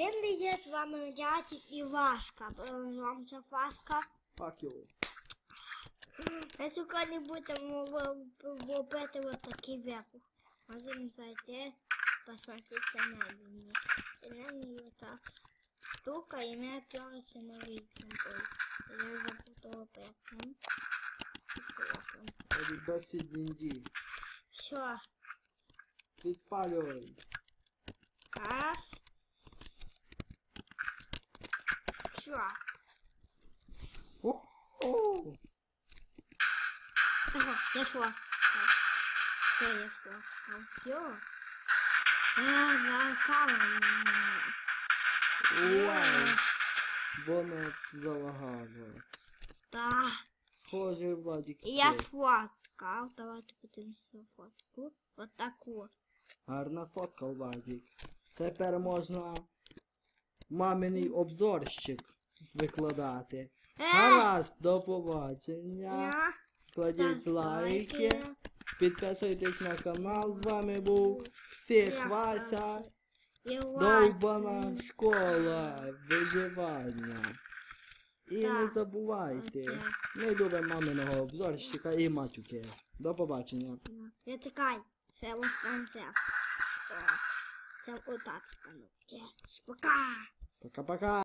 Привіт, з вами дядь Івашка. Вам це Фаска. Fuck you. Ми сьогодні будемо робити ось такий випух. Можемо зайти, посмотреться на мені. Це на ній та штука і не опирається на вікна. Я запутала пеком. Досить дінді. Все, Підпалюй. О-о. Ага, я шла. Все, я шла. Все. Я закала. Вау. Воно залагало. Так. Схоже, Владик. Я тут. сфоткав. Давайте подивимося фотку. Вот таку. Гарна фотка, Владик. Тепер можна маминий обзорщик викладати. Е, Гаразд, до побачення. Кладіть лайки. Підписуйтесь на канал. З вами був Псих Вася. Довбана школа виживання. І не забувайте, ми любимо маминого обзорщика і матюки. До побачення. Я чекай. Це останнє. Це отак. Пока. Пока-пока.